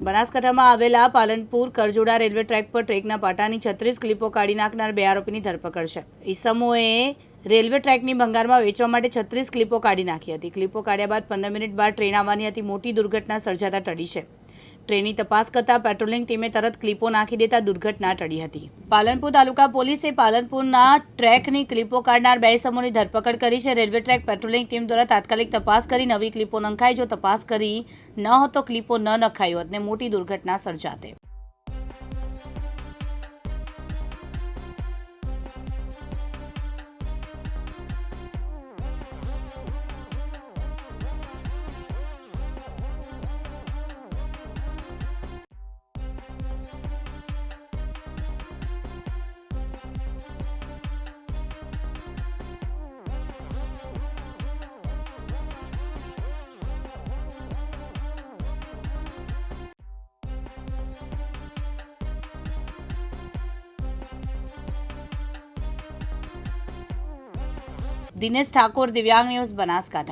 બનાસકાંઠામાં આવેલા Palanpur કરજોડા railway track પર ટ્રેકના પાટાની છત્રીસ ક્લિપો કાઢી નાખનાર બે આરોપીની ધરપકડ છે. ઈસમોએ રેલવે ટ્રેકની ભંગારમાં વેચવા માટે છત્રીસ ક્લિપો કાઢી નાખી હતી. ક્લિપો કાઢ્યા બાદ પંદર મિનિટ બાદ ટ્રેન આવવાની હતી. મોટી દુર્ઘટના સર્જાતા ટળી છે. ટ્રેનની તપાસ કરતા પેટ્રોલિંગ ટીમે તરત ક્લિપો નાખી દેતા દુર્ઘટના ટળી હતી. પાલનપુર તાલુકા પોલીસે પાલનપુરના ટ્રેકની ક્લિપો કાઢનાર બે સમૂહની ધરપકડ કરી છે. રેલવે ટ્રેક પેટ્રોલિંગ ટીમ દ્વારા તાત્કાલિક તપાસ કરી નવી ક્લિપો નંખાઈ. જો તપાસ કરી ન હતો ક્લિપો ન નખાઈ હોત ને મોટી દુર્ઘટના સર્જાતે. દિનેશ ઠાકોર દિવ્યાંગ ન્યૂઝ બનાસકાંઠા.